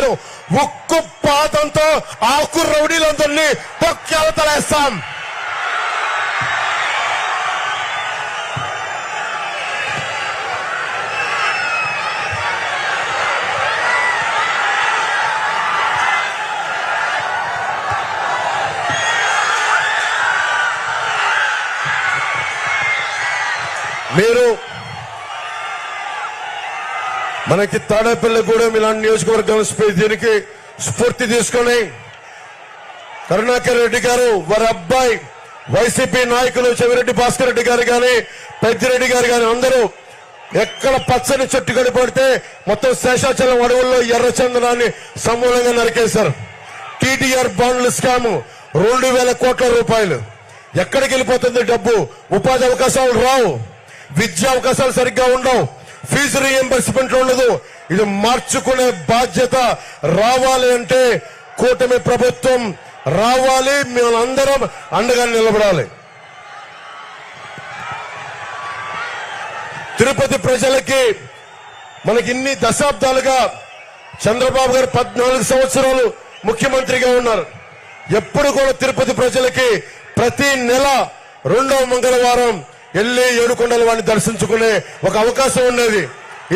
చెప్పారు ఉక్కు పాతంతో ఆకు రౌడీలందరినీ తొక్కేవతలేస్తాం మీరు మనకి తాడేపల్లిగూడెం ఇలాంటి నియోజకవర్గం దీనికి స్ఫూర్తి తీసుకొని కరుణాకర్ రెడ్డి గారు వారి అబ్బాయి వైసీపీ నాయకులు చెవిరెడ్డి భాస్కర్ రెడ్డి గారు గాని పెద్దిరెడ్డి గారు గాని అందరూ ఎక్కడ పచ్చని చెట్టు గడిపడితే మొత్తం శేషాచలం అడవుల్లో ఎర్రచందనాన్ని సమూలంగా నరికేశారు. టీటీఆర్ బాండ్ల స్కామ్ రెండు వేల కోట్ల రూపాయలు. ఎక్కడికి వెళ్ళిపోతుంది డబ్బు? ఉపాధి అవకాశాలు రావు. విద్యా అవకాశాలు సరిగ్గా ఉండవు. ఫీజు రీఎంబర్స్మెంట్ ఉండదు. ఇది మార్చుకునే బాధ్యత రావాలి అంటే కూటమి ప్రభుత్వం రావాలి మేమందరం అండగా నిలబడాలి. తిరుపతి ప్రజలకి మనకి ఇన్ని దశాబ్దాలుగా చంద్రబాబు గారు పద్నాలుగు సంవత్సరాలు ముఖ్యమంత్రిగా ఉన్నారు. ఎప్పుడు కూడా తిరుపతి ప్రజలకి ప్రతి నెల రెండవ మంగళవారం వెళ్ళి ఏడుకొండల వాడిని దర్శించుకునే ఒక అవకాశం ఉండేది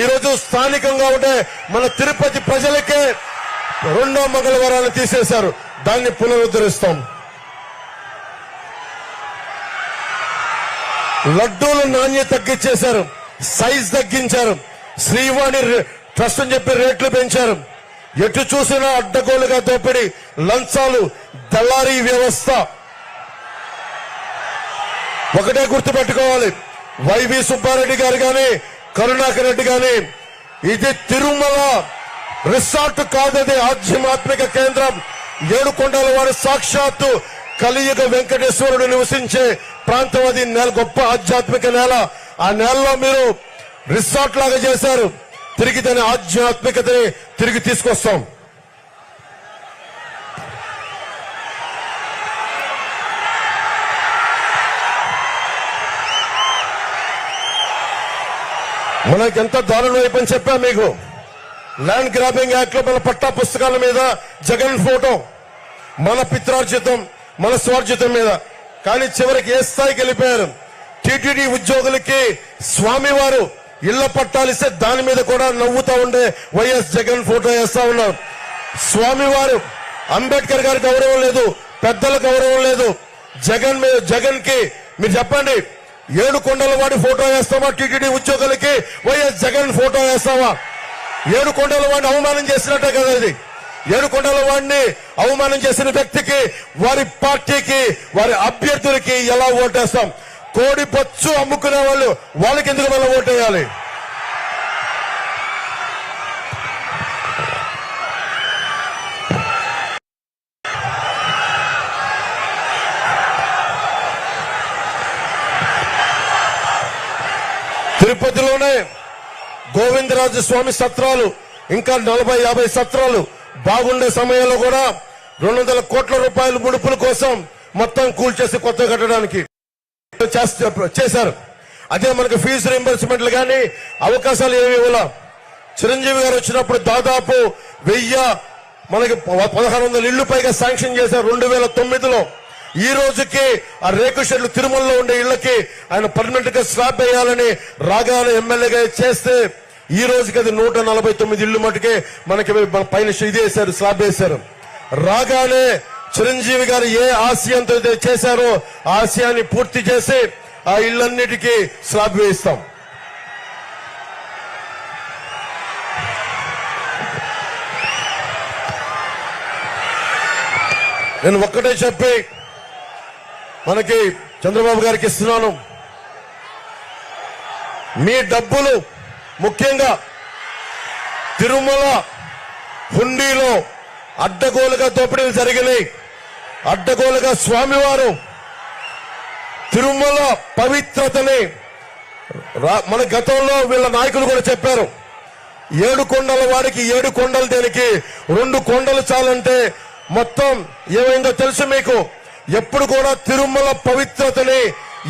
ఈ రోజు స్థానికంగా ఉండే మన తిరుపతి ప్రజలకే రెండో మంగళవారాన్ని తీసేశారు. దాన్ని పునరుద్ధరిస్తాం. లడ్డూల నాణ్యత తగ్గించేశారు. సైజ్ తగ్గించారు. శ్రీవాణి ట్రస్ట్ అని చెప్పి రేట్లు పెంచారు. ఎటు చూసినా అడ్డగోలుగా దోపిడి. లంచాలు దళారీ వ్యవస్థ ఒకటే గుర్తుపెట్టుకోవాలి. వైవి సుబ్బారెడ్డి గారు గాని కరుణాకర్ రెడ్డి గాని ఇది తిరుమల రిసార్ట్ కాదది ఆధ్యాత్మిక కేంద్రం. ఏడుకొండల వారి సాక్షాత్తు కలియుగ వెంకటేశ్వరుడు నివసించే ప్రాంతం అది. నేల గొప్ప ఆధ్యాత్మిక నేల. ఆ నేలలో మీరు రిసార్ట్ లాగా చేశారు. తిరిగి దాని ఆధ్యాత్మికతని తిరిగి తీసుకొస్తాం. మనకి ఎంత దారుణం అయిపోయింది చెప్పా మీకు? ల్యాండ్ గ్రాబింగ్ యాక్ట్లో మన పట్టా పుస్తకాల మీద జగన్ ఫోటో మన పిత్రార్జితం మన స్వార్జితం మీద. కానీ చివరికి ఏ స్థాయికి వెళ్ళిపోయారు? టీటీడీ ఉద్యోగులకి స్వామివారు ఇళ్ళ పట్టాలిస్తే దాని మీద కూడా నవ్వుతా ఉండే వైఎస్ జగన్ ఫోటో వేస్తా ఉన్నారు స్వామివారు అంబేద్కర్ గారి గౌరవం లేదు పెద్దల గౌరవం లేదు. జగన్ మీద జగన్కి మీరు చెప్పండి ఏడు కొండల వాడి ఫోటో వేస్తామా టీటీడీ ఉద్యోగులకి? వైఎస్ జగన్ ఫోటో వేస్తామా ఏడు కొండల వాడిని అవమానం చేసినట్టే కదా ఇది. ఏడు కొండల వాడిని అవమానం చేసిన వ్యక్తికి వారి పార్టీకి వారి అభ్యర్థులకి ఎలా ఓటేస్తాం? కోడి పొచ్చు అమ్ముకునే వాళ్ళు వాళ్ళకి ఎందుకు మళ్ళీ ఓటేయాలి? తిరుపతిలోనే గోవిందరాజు స్వామి సత్రాలు ఇంకా నలభై యాభై సత్రాలు బాగుండే సమయంలో కూడా రెండు వందల కోట్ల రూపాయల ముడుపుల కోసం మొత్తం కూల్చేసి కొత్త కట్టడానికి చేశారు. అదే మనకు ఫీజు రింబర్స్మెంట్లు కానీ అవకాశాలు ఏమి ఇవ్వాల. చిరంజీవి గారు వచ్చినప్పుడు దాదాపు వెయ్యి మనకి పదహారు వందల ఇళ్ళు పైగా శాంక్షన్ చేశారు. రెండు వేల తొమ్మిదిలో ఈ రోజుకి ఆ రేకు షెడ్లు తిరుమలలో ఉండే ఇళ్ళకి ఆయన పర్మనెంట్గా స్లాబ్ వేయాలని రాగానే ఎమ్మెల్యేగా చేస్తే ఈ రోజుకి అది నూట నలభై తొమ్మిది ఇళ్ళు మటుకే మనకి మన పైన ఇది వేశారు స్లాబ్ వేశారు. రాగానే చిరంజీవి గారు ఏ ఆశయంతో చేశారో ఆ ఆశయాన్ని పూర్తి చేసి ఆ ఇళ్ళన్నిటికీ స్లాబ్ వేయిస్తాం. నేను ఒక్కటే చెప్పి మనకి చంద్రబాబు గారికి ఇస్తున్నాను. మీ డబ్బులు ముఖ్యంగా తిరుమల హుండీలో అడ్డగోలుగా దోపిడీలు జరిగినాయి. అడ్డగోలుగా స్వామివారు తిరుమల పవిత్రతని రా- మన గతంలో వీళ్ళ నాయకులు కూడా చెప్పారు. ఏడు కొండల వాడికి ఏడు కొండలు దేనికి రెండు కొండలు చాలంటే మొత్తం ఏమైందో తెలుసు మీకు? ఎప్పుడు కూడా తిరుమల పవిత్రతని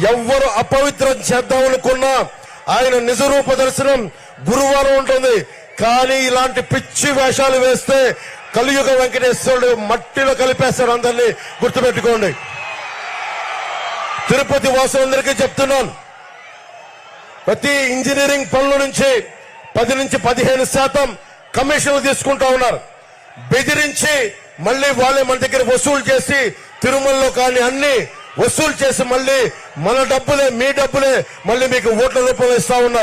ఎవ్వరు అపవిత్రం చేద్దామనుకున్నా ఆయన నిజరూప దర్శనం గురువారం ఉంటుంది. కానీ ఇలాంటి పిచ్చి వేషాలు వేస్తే కలియుగ వెంకటేశ్వరుడు మట్టిలో కలిపేస్తాడు అందరినీ గుర్తుపెట్టుకోండి. తిరుపతి వాసులందరికీ చెప్తున్నాను. ప్రతి ఇంజనీరింగ్ పనుల నుంచి పది నుంచి పదిహేను శాతం కమిషన్లు తీసుకుంటా ఉన్నారు. బెదిరించి మళ్ళీ వాళ్ళే మన దగ్గర వసూలు చేసి తిరుమలలో కానీ అన్ని వసూలు చేసి మళ్ళీ మన డబ్బులే మీ డబ్బులే మళ్ళీ మీకు ఓట్ల రూపంలో ఇస్తా ఉన్నారు.